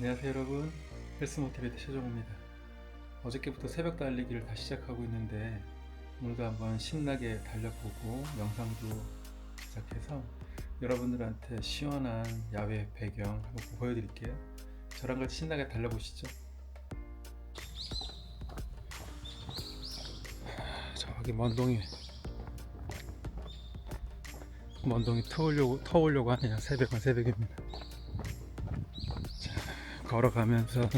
안녕하세요 여러분. 헬스모티베이트 최종호입니다. 어저께부터 새벽 달리기를 다시 시작하고 있는데 오늘도 한번 신나게 달려보고 영상도 시작해서 여러분들한테 시원한 야외 배경 한번 보여드릴게요. 저랑 같이 신나게 달려보시죠. 저기 먼동이 먼동이 터오려고, 터오려고 하네요. 새벽은 새벽입니다 걸어가면서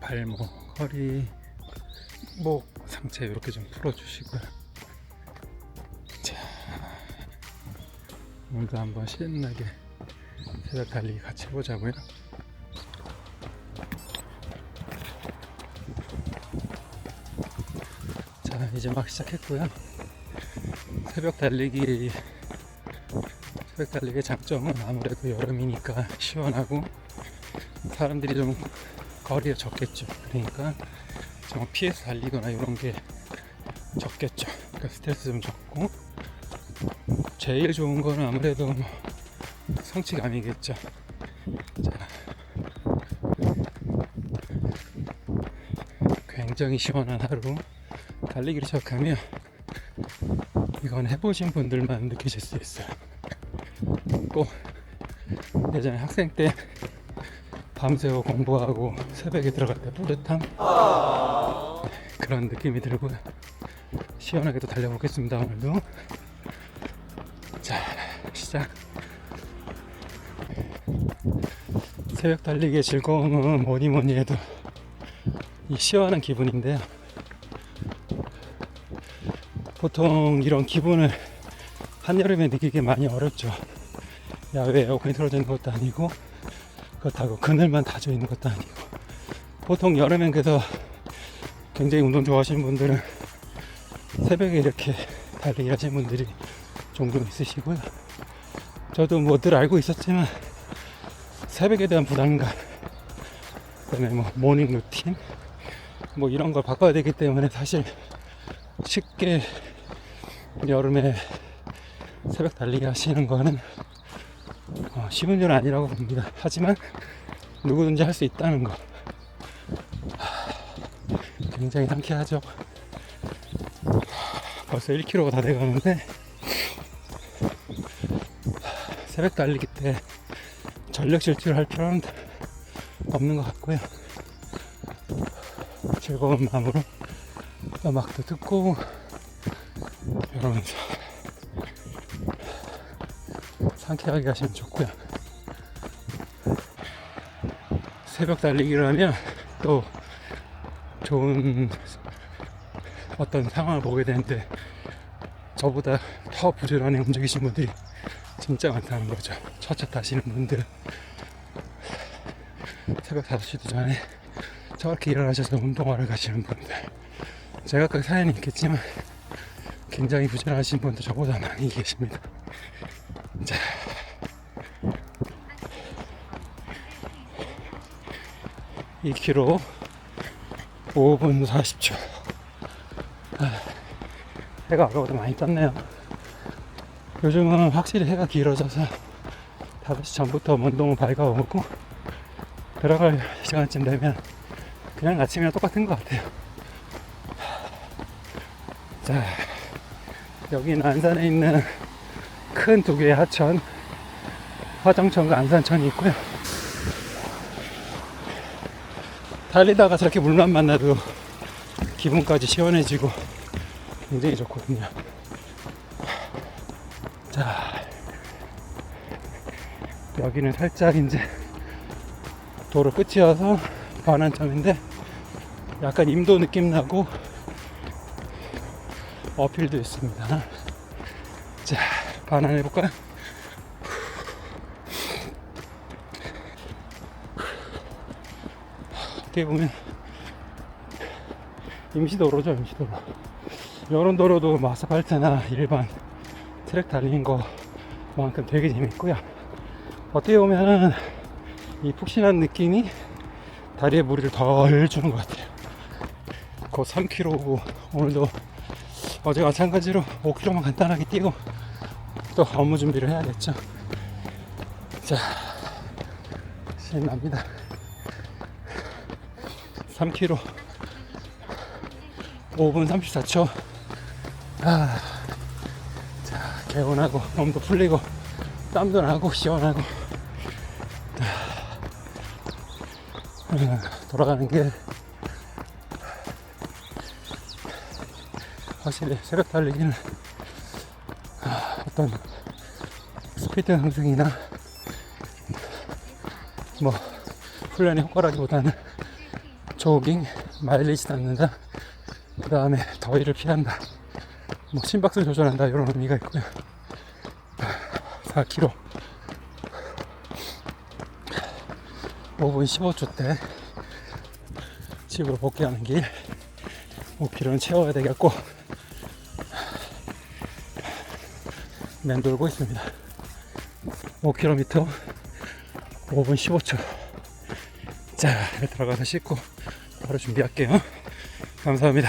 발목, 허리, 목 상체 이렇게 좀 풀어주시고요. 자, 오늘도 한번 신나게 새벽 달리기 같이 해보자고요. 자, 이제 막 시작했고요. 새벽 달리기 새벽 달리기의 장점은 아무래도 여름이니까 시원하고 사람들이 좀 거리가 적겠죠. 그러니까 좀 피해서 달리거나 이런 게 적겠죠. 그러니까 스트레스 좀 적고 제일 좋은 거는 아무래도 뭐 성취감이겠죠. 자, 굉장히 시원한 하루 달리기를 시작하면 이건 해보신 분들만 느끼실 수 있어요. 꼭 예전에 학생 때 밤새워 공부하고 새벽에 들어갈 때 뿌듯함? 그런 느낌이 들고요. 시원하게 또 달려보겠습니다 오늘도. 자 시작. 새벽 달리기의 즐거움은 뭐니 뭐니 해도 이 시원한 기분인데요. 보통 이런 기분을 한여름에 느끼기 많이 어렵죠 야외 에어컨이 틀어져 있는 것도 아니고 그렇다고 그늘만 다져 있는 것도 아니고. 보통 여름엔 그래서 굉장히 운동 좋아하시는 분들은 새벽에 이렇게 달리기 하시는 분들이 종종 있으시고요. 저도 뭐 늘 알고 있었지만 새벽에 대한 부담감 그다음에 뭐 모닝 루틴 뭐 이런 걸 바꿔야 되기 때문에 사실 쉽게 여름에 새벽 달리기 하시는 거는 어, 쉬운 일은 아니라고 봅니다. 하지만 누구든지 할 수 있다는 거 하, 굉장히 상쾌하죠. 벌써 1km가 다 돼가는데 새벽 달리기 때 전력 질주를 할 필요는 없는 것 같고요. 즐거운 마음으로 음악도 듣고 이러면서 상쾌하게 가시면 좋고요. 새벽 달리기를 하면 또 좋은 어떤 상황을 보게 되는데 저보다 더 부지런히 움직이신 분들이 진짜 많다는 거죠. 첫차 타시는 분들 새벽 5시도 전에 저렇게 일어나셔서 운동하러 가시는 분들 제가 그 사연이 있겠지만 굉장히 부지런하신 분들 저보다 많이 계십니다. 자. 이 k 로 5분 40초. 아, 해가 아까보다 많이 떴네요. 요즘은 확실히 해가 길어져서 5시 전부터 운동을 밝아오고 들어갈 시간쯤 되면 그냥 아침이랑 똑같은 것 같아요. 자, 여기는 안산에 있는 큰 두 개의 하천, 화정천과 안산천이 있고요. 달리다가 저렇게 물만 만나도 기분까지 시원해지고 굉장히 좋거든요. 자, 여기는 살짝 이제 도로 끝이어서 반환점인데 약간 임도 느낌 나고 어필도 있습니다. 자, 반환 해볼까요? 어떻게 보면 임시도로죠, 임시도로. 이런 도로도 뭐 아스팔트나 일반 트랙 달리는 거만큼 되게 재밌고요. 어떻게 보면은 이 푹신한 느낌이 다리에 무리를 덜 주는 것 같아요. 곧 3km고 오늘도 어제 마찬가지로 5km만 간단하게 뛰고 또 업무 준비를 해야겠죠. 자, 신납니다. 3km 5분 34초. 아, 자, 개운하고 몸도 풀리고 땀도 나고 시원하고 아, 음, 돌아가는 길 확실히 새벽 달리기는 아, 어떤 스피드 상승이나 뭐 훈련의 효과라기보다는 조깅, 마일리지 쌓는다 그 다음에 더위를 피한다 뭐 심박수 조절한다 이런 의미가 있고요. 4km 5분 15초 때 집으로 복귀하는 길 5km는 채워야 되겠고 맴돌고 있습니다. 5km 5분 15초. 자 들어가서 씻고 바로 준비할게요. 감사합니다